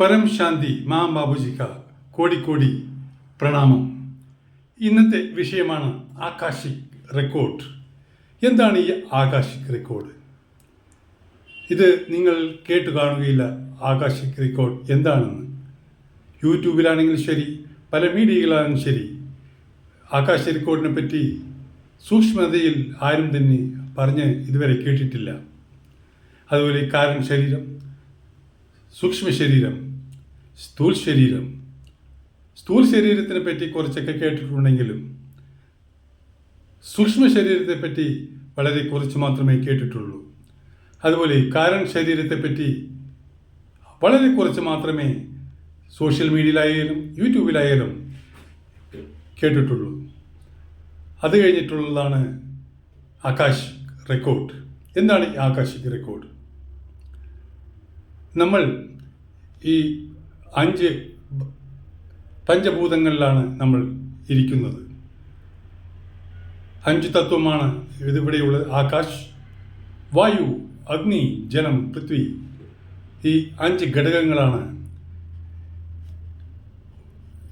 പരം ശാന്തി മാ ബാബുജിക്ക കോടിക്കോടി പ്രണാമം. ഇന്നത്തെ വിഷയമാണ് ആകാശിക് റെക്കോർഡ് എന്താണ് ഈ ആകാശിക് റെക്കോർഡ് ഇത് നിങ്ങൾ കേട്ടു കാണുകയില്ല ആകാശിക് റെക്കോർഡ് എന്താണെന്ന്. യൂട്യൂബിലാണെങ്കിലും ശരി പല മീഡിയകളാണെങ്കിലും ശരി. ആകാശ റെക്കോർഡിനെ പറ്റി സൂക്ഷ്മതയിൽ ആരും തന്നെ പറഞ്ഞ് ഇതുവരെ കേട്ടിട്ടില്ല. അതുപോലെ കാരൻ ശരീരം സൂക്ഷ്മ ശരീരം സ്ഥൂൽ ശരീരം. സ്ഥൂൽ ശരീരത്തിനെ പറ്റി കുറച്ചൊക്കെ കേട്ടിട്ടുണ്ടെങ്കിലും സൂക്ഷ്മ ശരീരത്തെ പറ്റി വളരെ കുറച്ച് മാത്രമേ കേട്ടിട്ടുള്ളൂ. അതുപോലെ കാരൺ ശരീരത്തെ പറ്റി വളരെ കുറച്ച് മാത്രമേ സോഷ്യൽ മീഡിയയിലായാലും യൂട്യൂബിലായാലും കേട്ടിട്ടുള്ളൂ. അത് കഴിഞ്ഞിട്ടുള്ളതാണ് ആകാശ് റെക്കോർഡ്. എന്താണ് ഈ ആകാശിക് റെക്കോർഡ്? നമ്മൾ ഈ അഞ്ച് പഞ്ചഭൂതങ്ങളിലാണ് നമ്മൾ ഇരിക്കുന്നത്. അഞ്ച് തത്വമാണ് ഇതിവിടെയുള്ള ആകാശ് വായു അഗ്നി ജലം പൃഥ്വി ഈ അഞ്ച് ഘടകങ്ങളാണ്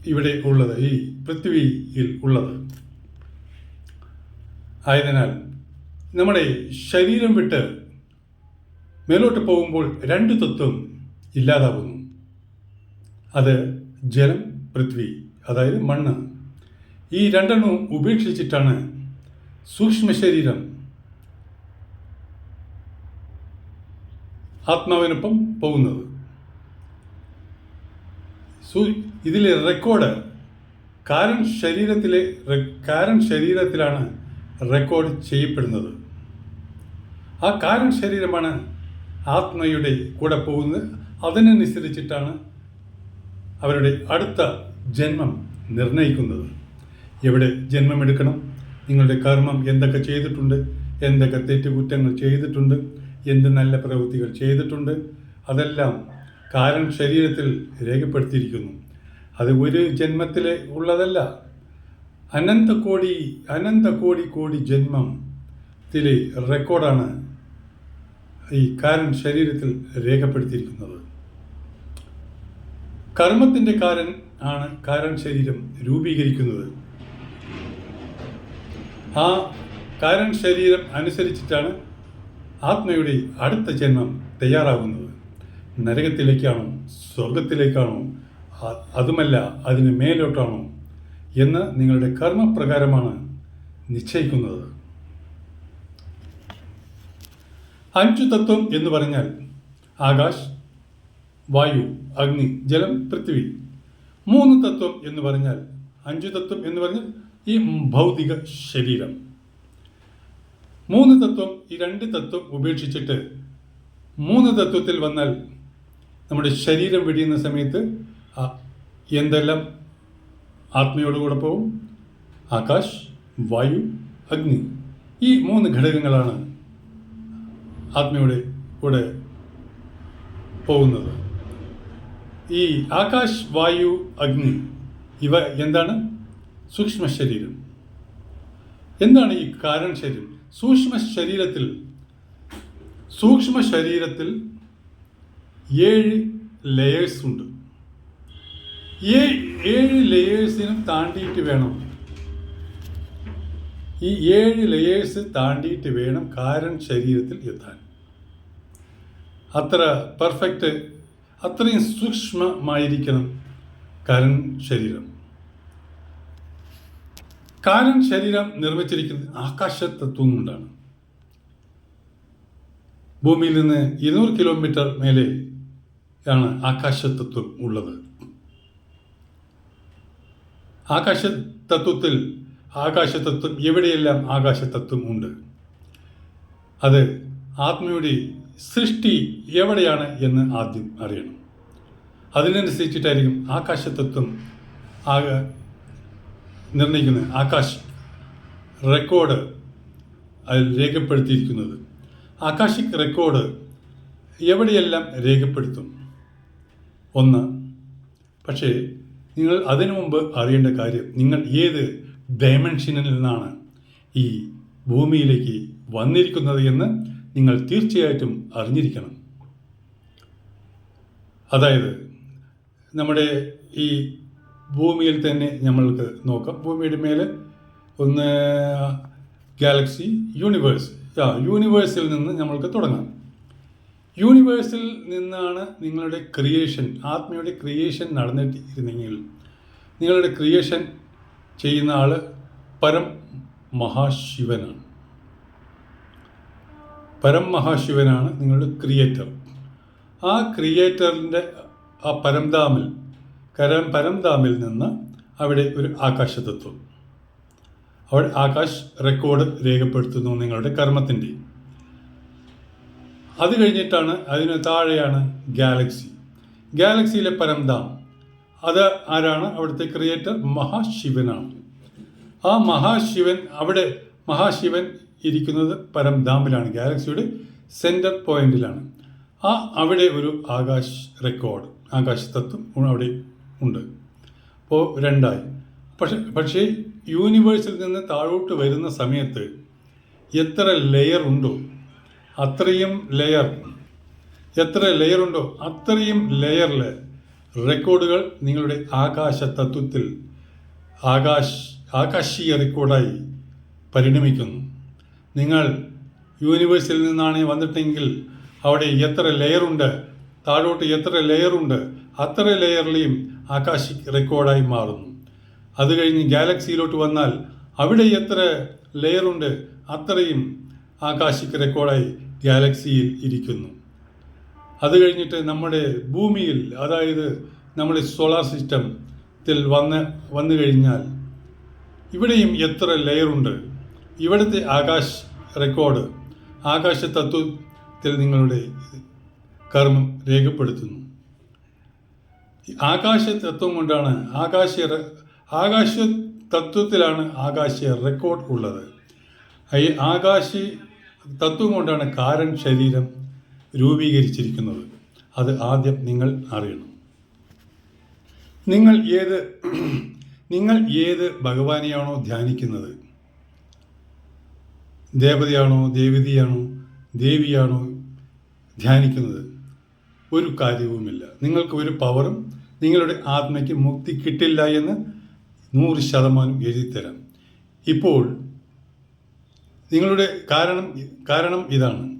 ഇവിടെ ഉള്ളത്. ഈ പൃഥ്വിയിൽ ഉള്ളത്. ആയതിനാൽ നമ്മുടെ ശരീരം വിട്ട് മേലോട്ട് പോകുമ്പോൾ രണ്ട് തത്വം ഇല്ലാതാവുന്നു. അത് ജലം പൃഥ്വി അതായത് മണ്ണ്. ഈ രണ്ടെണ്ണവും ഉപേക്ഷിച്ചിട്ടാണ് സൂക്ഷ്മ ശരീരം ആത്മാവിനൊപ്പം പോകുന്നത്. സൂ ഇതിലെ റെക്കോർഡ് കാരൻ ശരീരത്തിലെ കാരൻ ശരീരത്തിലാണ് റെക്കോർഡ് ചെയ്യപ്പെടുന്നത്. ആ കാരൻ ശരീരമാണ് ആത്മയുടെ കൂടെ പോകുന്നത്. അതിനനുസരിച്ചിട്ടാണ് അവരുടെ അടുത്ത ജന്മം നിർണയിക്കുന്നത്. എവിടെ ജന്മമെടുക്കണം? നിങ്ങളുടെ കർമ്മം എന്തൊക്കെ ചെയ്തിട്ടുണ്ട്? എന്തൊക്കെ തെറ്റുകുറ്റങ്ങൾ ചെയ്തിട്ടുണ്ട്? എന്ത് നല്ല പ്രവൃത്തികൾ ചെയ്തിട്ടുണ്ട്? അതെല്ലാം കാരൻ ശരീരത്തിൽ രേഖപ്പെടുത്തിയിരിക്കുന്നു. അത് ഒരു ജന്മത്തിലെ ഉള്ളതല്ല. അനന്ത കോടി അനന്ത കോടി കോടി ജന്മത്തിലെ റെക്കോർഡാണ് ഈ കാരൻ ശരീരത്തിൽ രേഖപ്പെടുത്തിയിരിക്കുന്നത്. കർമ്മത്തിന്റെ കാരൻ ആണ് കാരൻ ശരീരം രൂപീകരിക്കുന്നത്. ആ കാരൻ ശരീരം അനുസരിച്ചിട്ടാണ് ആത്മയുടെ അടുത്ത ജന്മം തയ്യാറാകുന്നത്. നരകത്തിലേക്കാണോ സ്വർഗത്തിലേക്കാണോ അതുമല്ല അതിന് മേലോട്ടാണോ എന്ന് നിങ്ങളുടെ കർമ്മപ്രകാരമാണ് നിശ്ചയിക്കുന്നത്. അഞ്ചു തത്വം എന്ന് പറഞ്ഞാൽ ആകാശ് വായു അഗ്നി ജലം പൃഥ്വി. മൂന്ന് തത്വം എന്ന് പറഞ്ഞാൽ അഞ്ചു തത്വം എന്ന് പറഞ്ഞാൽ ഈ ഭൗതിക ശരീരം. മൂന്ന് തത്വം ഈ രണ്ട് തത്വം ഉപേക്ഷിച്ചിട്ട് മൂന്ന് തത്വത്തിൽ വന്നാൽ നമ്മുടെ ശരീരം വെടിയുന്ന സമയത്ത് എന്തെല്ലാം ആത്മയോടുകൂടെ പോവും? ആകാശ് വായു അഗ്നി. ഈ മൂന്ന് ഘടകങ്ങളാണ് ആത്മയുടെ കൂടെ പോകുന്നത്. ഈ ആകാശ് വായു അഗ്നി ഇവ എന്താണ്? സൂക്ഷ്മ ശരീരം എന്താണ് ഈ കാരണ ശരീരം? സൂക്ഷ്മ ശരീരത്തിൽ സൂക്ഷ്മ ശരീരത്തിൽ ഏഴ് ലെയേഴ്സ് ഉണ്ട്. ഏഴ് ലെയേഴ്സിനും താണ്ടിയിട്ട് വേണം. ഈ ഏഴ് ലെയേഴ്സ് താണ്ടിയിട്ട് വേണം കാരൺ ശരീരത്തിൽ എത്താൻ. അത്ര പെർഫെക്റ്റ് അത്രയും സൂക്ഷ്മമായിരിക്കണം കാരൻ ശരീരം. കാരൻ ശരീരം നിർമ്മിച്ചിരിക്കുന്നത് ആകാശതത്വം കൊണ്ടാണ്. ഭൂമിയിൽ നിന്ന് ഇരുന്നൂറ് കിലോമീറ്റർ മേലെ ആണ് ആകാശതത്വം ഉള്ളത്. ആകാശതത്വത്തിൽ ആകാശതത്വം എവിടെയെല്ലാം ആകാശതത്വം ഉണ്ട്? അത് ആത്മയുടെ സൃഷ്ടി എവിടെയാണ് എന്ന് ആദ്യം അറിയണം. അതിനനുസരിച്ചിട്ടായിരിക്കും ആകാശതത്വം ആക നിർണയിക്കുന്നത്. ആകാശ് റെക്കോർഡ് അതിൽ രേഖപ്പെടുത്തിയിരിക്കുന്നത്. ആകാശിക് റെക്കോർഡ് എവിടെയെല്ലാം രേഖപ്പെടുത്തും? ഒന്ന് പക്ഷേ നിങ്ങൾ അതിനു മുമ്പ് അറിയേണ്ട കാര്യം നിങ്ങൾ ഏത് ഡയമെൻഷനിൽ നിന്നാണ് ഈ ഭൂമിയിലേക്ക് വന്നിരിക്കുന്നത് എന്ന് നിങ്ങൾ തീർച്ചയായിട്ടും അറിഞ്ഞിരിക്കണം. അതായത് നമ്മുടെ ഈ ഭൂമിയിൽ തന്നെ നമ്മൾക്ക് നോക്കാം. ഭൂമിയുടെ മേലെ ഒന്ന് ഗാലക്സി യൂണിവേഴ്സ് ആ യൂണിവേഴ്സിൽ നിന്ന് നമ്മൾക്ക് തുടങ്ങാം. യൂണിവേഴ്സിൽ നിന്നാണ് നിങ്ങളുടെ ക്രിയേഷൻ ആത്മയുടെ ക്രിയേഷൻ നടന്നിട്ടിരുന്നെങ്കിൽ നിങ്ങളുടെ ക്രിയേഷൻ ചെയ്യുന്ന ആൾ പരം മഹാശിവനാണ്. പരം മഹാശിവനാണ് നിങ്ങളുടെ ക്രിയേറ്റർ. ആ ക്രിയേറ്ററിന്റെ ആ പരംധാമിൽ കരം പരംധാമിൽ നിന്ന് അവിടെ ഒരു ആകാശതത്വം. അവിടെ ആകാശ് റെക്കോർഡ് രേഖപ്പെടുത്തുന്നു നിങ്ങളുടെ കർമ്മത്തിന്റെ. അത് കഴിഞ്ഞിട്ടാണ് അതിന് താഴെയാണ് ഗാലക്സി ഗാലക്സിയിലെ പരംധാം അത് ആരാണ്? അവിടുത്തെ ക്രിയേറ്റർ മഹാശിവനാണ്. ആ മഹാശിവൻ അവിടെ മഹാശിവൻ ഇരിക്കുന്നത് ദാമ്പിലാണ് ഗാലക്സിയുടെ സെന്റർ പോയിന്റിലാണ്. ആ അവിടെ ഒരു ആകാശ് റെക്കോർഡ് ആകാശ തത്വം അവിടെ ഉണ്ട്. അപ്പോൾ രണ്ടായി. പക്ഷെ പക്ഷേ യൂണിവേഴ്സിൽ നിന്ന് താഴോട്ട് വരുന്ന സമയത്ത് എത്ര ലെയർ ഉണ്ടോ അത്രയും ലെയർ എത്ര ലെയർ ഉണ്ടോ അത്രയും ലെയറിൽ റെക്കോർഡുകൾ നിങ്ങളുടെ ആകാശ തത്വത്തിൽ ആകാശ് ആകാശീയ റെക്കോർഡായി പരിണമിക്കുന്നു. നിങ്ങൾ യൂണിവേഴ്സിൽ നിന്നാണ് വന്നിട്ടെങ്കിൽ അവിടെ എത്ര ലെയറുണ്ട് താഴോട്ട് എത്ര ലെയറുണ്ട് അത്ര ലെയറിലെയും ആകാശിക് റെക്കോർഡായി മാറുന്നു. അത് കഴിഞ്ഞ് ഗാലക്സിയിലോട്ട് വന്നാൽ അവിടെ എത്ര ലെയറുണ്ട് അത്രയും ആകാശിക് റെക്കോർഡായി ഗാലക്സിയിൽ ഇരിക്കുന്നു. അത് കഴിഞ്ഞിട്ട് നമ്മുടെ ഭൂമിയിൽ അതായത് നമ്മുടെ സോളാർ സിസ്റ്റത്തിൽ വന്ന് വന്നു കഴിഞ്ഞാൽ ഇവിടെയും എത്ര ലെയറുണ്ട് ഇവിടുത്തെ ആകാശ് റെക്കോർഡ് ആകാശ തത്വത്തിൽ നിങ്ങളുടെ കർമ്മം രേഖപ്പെടുത്തുന്നു. ആകാശ തത്വം കൊണ്ടാണ് ആകാശ ആകാശ തത്വത്തിലാണ് ആകാശ റെക്കോർഡ് ഉള്ളത്. ഈ ആകാശ തത്വം കൊണ്ടാണ് കാരൻ ശരീരം രൂപീകരിച്ചിരിക്കുന്നത്. അത് ആദ്യം നിങ്ങൾ അറിയണം. നിങ്ങൾ ഏത് നിങ്ങൾ ഏത് ഭഗവാനെയാണോ ധ്യാനിക്കുന്നത്? ദേവതയാണോ ദേവതയാണോ ദേവിയാണോ ധ്യാനിക്കുന്നത്? ഒരു കാര്യവുമില്ല. നിങ്ങൾക്ക് ഒരു പവറും നിങ്ങളുടെ ആത്മയ്ക്ക് മുക്തി കിട്ടില്ല എന്ന് നൂറ് ശതമാനം എഴുതിത്തരാം. ഇപ്പോൾ നിങ്ങളുടെ കാരണം കാരണം ഇതാണ്.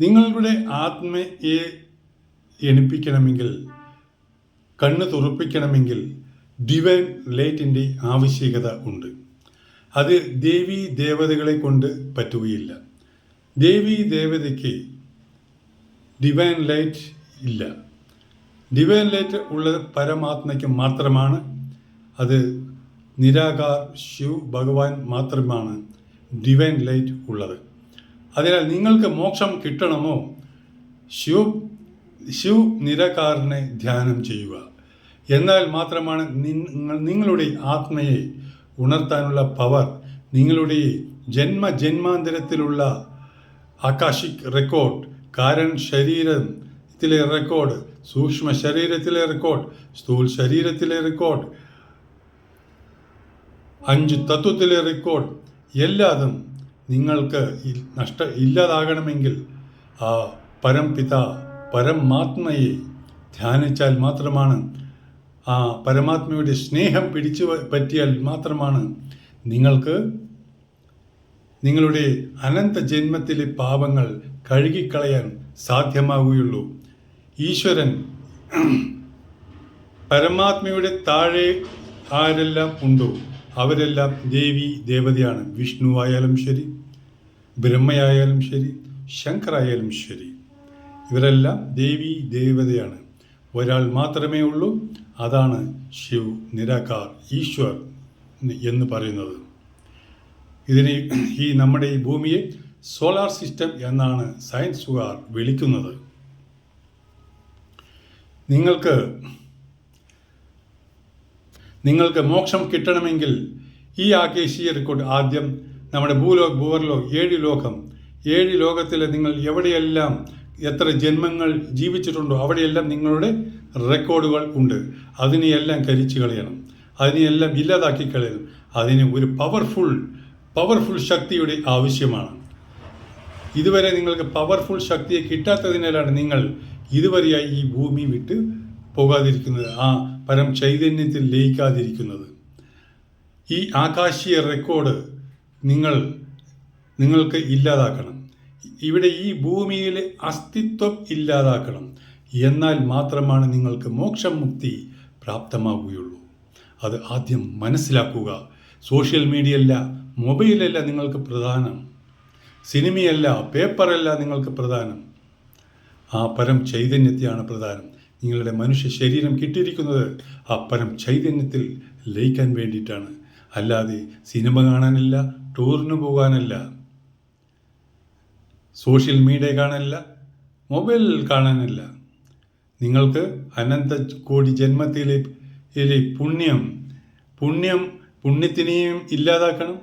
നിങ്ങളുടെ ആത്മയെ എണിപ്പിക്കണമെങ്കിൽ കണ്ണ് തുറപ്പിക്കണമെങ്കിൽ ഡിവൈൻ ലൈറ്റിന്റെ ആവശ്യകത ഉണ്ട്. അത് ദേവി ദേവതകളെ കൊണ്ട് പറ്റുകയില്ല. ദേവി ദേവതയ്ക്ക് ഡിവൈൻ ലൈറ്റ് ഇല്ല. ഡിവൈൻ ലൈറ്റ് ഉള്ളത് പരമാത്മയ്ക്ക് മാത്രമാണ്. അത് നിരാകാർ ശിവ് ഭഗവാൻ മാത്രമാണ് ഡിവൈൻ ലൈറ്റ് ഉള്ളത്. അതിനാൽ നിങ്ങൾക്ക് മോക്ഷം കിട്ടണമോ? ശിവ ശിവ് നിരകാരനെ ധ്യാനം ചെയ്യുക. എന്നാൽ മാത്രമാണ് നിങ്ങളുടെ ആത്മയെ ഉണർത്താനുള്ള പവർ നിങ്ങളുടെ ജന്മ ജന്മാന്തരത്തിലുള്ള ആകാശിക് റെക്കോർഡ് കാരൻ ശരീരത്തിലെ റെക്കോർഡ് സൂക്ഷ്മ ശരീരത്തിലെ റെക്കോർഡ് സ്ഥൂൽ ശരീരത്തിലെ റെക്കോർഡ് അഞ്ച് തത്വത്തിലെ റെക്കോർഡ് എല്ലാതും നിങ്ങൾക്ക് നഷ്ട ഇല്ലാതാകണമെങ്കിൽ ആ പരംപിത പരമാത്മയെ ധ്യാനിച്ചാൽ മാത്രമാണ് ആ പരമാത്മയുടെ സ്നേഹം പിടിച്ചു പറ്റിയാൽ മാത്രമാണ് നിങ്ങൾക്ക് നിങ്ങളുടെ അനന്ത ജന്മത്തിലെ പാപങ്ങൾ കഴുകിക്കളയാൻ സാധ്യമാവുകയുള്ളൂ. ഈശ്വരൻ പരമാത്മയുടെ താഴെ ആരെല്ലാം ഉണ്ടോ അവരെല്ലാം ദേവി ദേവതയാണ്. വിഷ്ണു ആയാലും ശരി ബ്രഹ്മയായാലും ശരി ശങ്കറായാലും ശരി. ഇവരെല്ലാം ദേവി ദേവതയാണ്. ഒരാൾ മാത്രമേ ഉള്ളൂ അതാണ് ശിവ് നിരാകാർ ഈശ്വർ എന്ന് പറയുന്നത്. ഇതിനെ ഈ നമ്മുടെ ഈ ഭൂമിയെ സോളാർ സിസ്റ്റം എന്നാണ് സയൻസുകാർ വിളിക്കുന്നത്. നിങ്ങൾക്ക് നിങ്ങൾക്ക് മോക്ഷം കിട്ടണമെങ്കിൽ ഈ ആകേശീയ റെക്കോർഡ് ആദ്യം നമ്മുടെ ഭൂലോക് ഭൂവർലോക് ഏഴ് ലോകം ഏഴ് ലോകത്തിലെ നിങ്ങൾ എവിടെയെല്ലാം എത്ര ജന്മങ്ങൾ ജീവിച്ചിട്ടുണ്ടോ അവിടെയെല്ലാം നിങ്ങളുടെ റെക്കോർഡുകൾ ഉണ്ട്. അതിനെയെല്ലാം കരിച്ചു കളയണം. അതിനെയെല്ലാം ഇല്ലാതാക്കി കളയണം. അതിന് ഒരു പവർഫുൾ പവർഫുൾ ശക്തിയുടെ ആവശ്യമാണ്. ഇതുവരെ നിങ്ങൾക്ക് പവർഫുൾ ശക്തിയെ കിട്ടാത്തതിനാലാണ് നിങ്ങൾ ഇതുവരെയായി ഈ ഭൂമി വിട്ട് പോകാതിരിക്കുന്നത് ആ പരം ചൈതന്യത്തിൽ ലയിക്കാതിരിക്കുന്നത്. ഈ ആകാശീയ റെക്കോർഡ് നിങ്ങൾ നിങ്ങൾക്ക് ഇല്ലാതാക്കണം. ഇവിടെ ഈ ഭൂമിയിലെ അസ്തിത്വം ഇല്ലാതാക്കണം. എന്നാൽ മാത്രമാണ് നിങ്ങൾക്ക് മോക്ഷം മുക്തി പ്രാപ്തമാകുകയുള്ളൂ അത് ആദ്യം മനസ്സിലാക്കുക. സോഷ്യൽ മീഡിയയല്ല മൊബൈലല്ല നിങ്ങൾക്ക് പ്രധാനം. സിനിമയല്ല പേപ്പറല്ല നിങ്ങൾക്ക് പ്രധാനം. ആ പരം ചൈതന്യത്തെയാണ് പ്രധാനം. നിങ്ങളുടെ മനുഷ്യ ശരീരം കിട്ടിയിരിക്കുന്നത് ആ പരം ചൈതന്യത്തിൽ ലയിക്കാൻ വേണ്ടിയിട്ടാണ്. അല്ലാതെ സിനിമ കാണാനല്ല ടൂറിന് പോകാനല്ല സോഷ്യൽ മീഡിയ കാണാനല്ല മൊബൈൽ കാണാനല്ല. നിങ്ങൾക്ക് അനന്ത കോടി ജന്മത്തിലെ യിലെ പുണ്യം പുണ്യം പുണ്യത്തിനെയും ഇല്ലാതാക്കണം.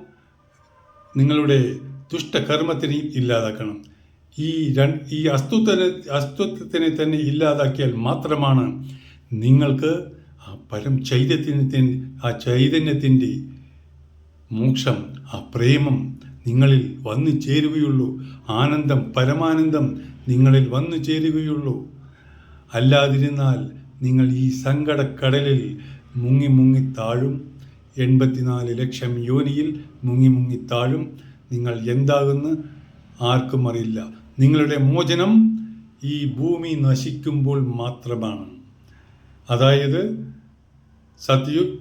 നിങ്ങളുടെ ദുഷ്ടകർമ്മത്തിനെയും ഇല്ലാതാക്കണം. ഈ രണ്ട് ഈ അസ്തുത്വനെ അസ്തുത്വത്തിനെ തന്നെ ഇല്ലാതാക്കിയാൽ മാത്രമാണ് നിങ്ങൾക്ക് ആ പരം ചൈതന്യത്തിന് ആ ചൈതന്യത്തിന്റെ മോക്ഷം ആ പ്രേമം നിങ്ങളിൽ വന്നു ചേരുകയുള്ളൂ. ആനന്ദം പരമാനന്ദം നിങ്ങളിൽ വന്നു ചേരുകയുള്ളൂ. അല്ലാതിരുന്നാൽ നിങ്ങൾ ഈ സങ്കടക്കടലിൽ മുങ്ങി മുങ്ങി താഴും. എൺപത്തിനാല് ലക്ഷം യോനിയിൽ മുങ്ങി മുങ്ങി താഴും. നിങ്ങൾ എന്താകുന്ന്? ആർക്കും അറിയില്ല. നിങ്ങളുടെ മോചനം ഈ ഭൂമി നശിക്കുമ്പോൾ മാത്രമാണ്. അതായത് സത്യുഗ്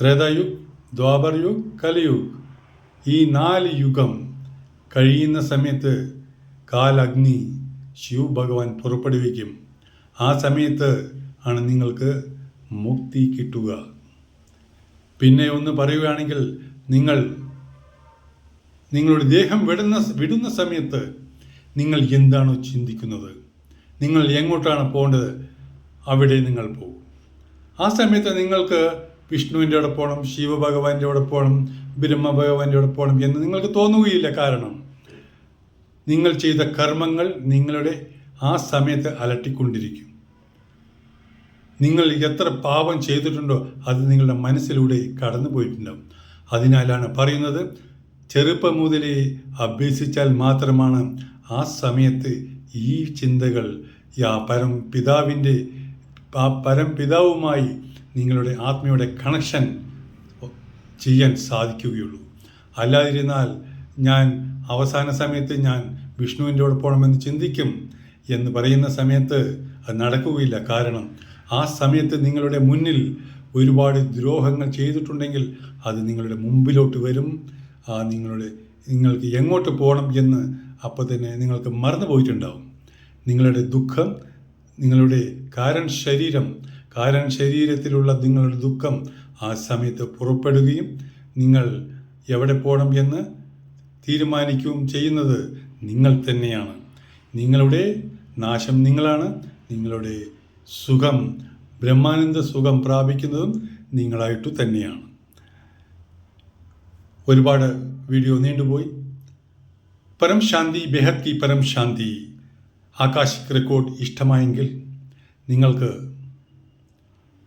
ത്രേതായുഗ് ദ്വാപർയുഗ് കലിയുഗ്. ഈ നാല് യുഗം കഴിയുന്ന സമയത്ത് കാലഗ്നി ശിവ് ഭഗവാൻ പുറപ്പെടുവിക്കും. ആ സമയത്ത് ആണ് നിങ്ങൾക്ക് മുക്തി കിട്ടുക. പിന്നെ ഒന്ന് പറയുകയാണെങ്കിൽ നിങ്ങൾ നിങ്ങളുടെ ദേഹം വിടുന്ന വിടുന്ന സമയത്ത് നിങ്ങൾ എന്താണോ ചിന്തിക്കുന്നത്? നിങ്ങൾ എങ്ങോട്ടാണ് പോകേണ്ടത്? അവിടെ നിങ്ങൾ പോകും ആ സമയത്ത് നിങ്ങൾക്ക് വിഷ്ണുവിന്റെ അവിടെ പോകണം ശിവഭഗവാന്റെ അവിടെ പോകണം ബ്രഹ്മ ഭഗവാന്റെ അവിടെ പോകണം എന്ന് നിങ്ങൾക്ക് തോന്നുകയില്ല കാരണം. നിങ്ങൾ ചെയ്ത കർമ്മങ്ങൾ നിങ്ങളുടെ ആ സമയത്ത് അലട്ടിക്കൊണ്ടിരിക്കും. നിങ്ങൾ എത്ര പാപം ചെയ്തിട്ടുണ്ടോ അത് നിങ്ങളുടെ മനസ്സിലൂടെ കടന്നു പോയിട്ടുണ്ടാവും. അതിനാലാണ് പറയുന്നത് ചെറുപ്പം മുതലേ അഭ്യസിച്ചാൽ മാത്രമാണ് ആ സമയത്ത് ഈ ചിന്തകൾ ആ പരം പിതാവിന്റെ ആ പരം പിതാവുമായി നിങ്ങളുടെ ആത്മയുടെ കണക്ഷൻ ചെയ്യാൻ സാധിക്കുകയുള്ളൂ. അല്ലാതിരുന്നാൽ ഞാൻ അവസാന സമയത്ത് ഞാൻ വിഷ്ണുവിന്റെ കൂടെ പോകണമെന്ന് ചിന്തിക്കും എന്ന് പറയുന്ന സമയത്ത് അത് നടക്കുകയില്ല. കാരണം ആ സമയത്ത് നിങ്ങളുടെ മുന്നിൽ ഒരുപാട് ദ്രോഹങ്ങൾ ചെയ്തിട്ടുണ്ടെങ്കിൽ അത് നിങ്ങളുടെ മുമ്പിലോട്ട് വരും. ആ നിങ്ങളുടെ നിങ്ങൾക്ക് എങ്ങോട്ട് പോകണം എന്ന് അപ്പോൾ തന്നെ നിങ്ങൾക്ക് മറന്നു പോയിട്ടുണ്ടാവും. നിങ്ങളുടെ ദുഃഖം നിങ്ങളുടെ കാരൻ ശരീരം കാരൻ ശരീരത്തിലുള്ള നിങ്ങളുടെ ദുഃഖം ആ സമയത്ത് പുറപ്പെടുകയും നിങ്ങൾ എവിടെ പോകണം എന്ന് തീരുമാനിക്കുകയും ചെയ്യുന്നത് നിങ്ങൾ തന്നെയാണ്. നിങ്ങളുടെ നാശം നിങ്ങളാണ്. നിങ്ങളുടെ സുഖം ബ്രഹ്മാനന്ദ സുഖം പ്രാപിക്കുന്നതും നിങ്ങളായിട്ട് തന്നെയാണ്. ഒരുപാട് വീഡിയോ നീണ്ടുപോയി. പരം ശാന്തി ബെഹത് കി പരം ശാന്തി. ആകാശിക് റെക്കോർഡ് ഇഷ്ടമായെങ്കിൽ നിങ്ങൾക്ക്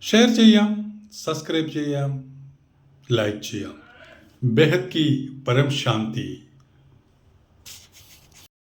ഷെയർ ചെയ്യാം സബ്സ്ക്രൈബ് ചെയ്യാം ലൈക്ക് ചെയ്യാം. ബെഹത് കി പരം ശാന്തി.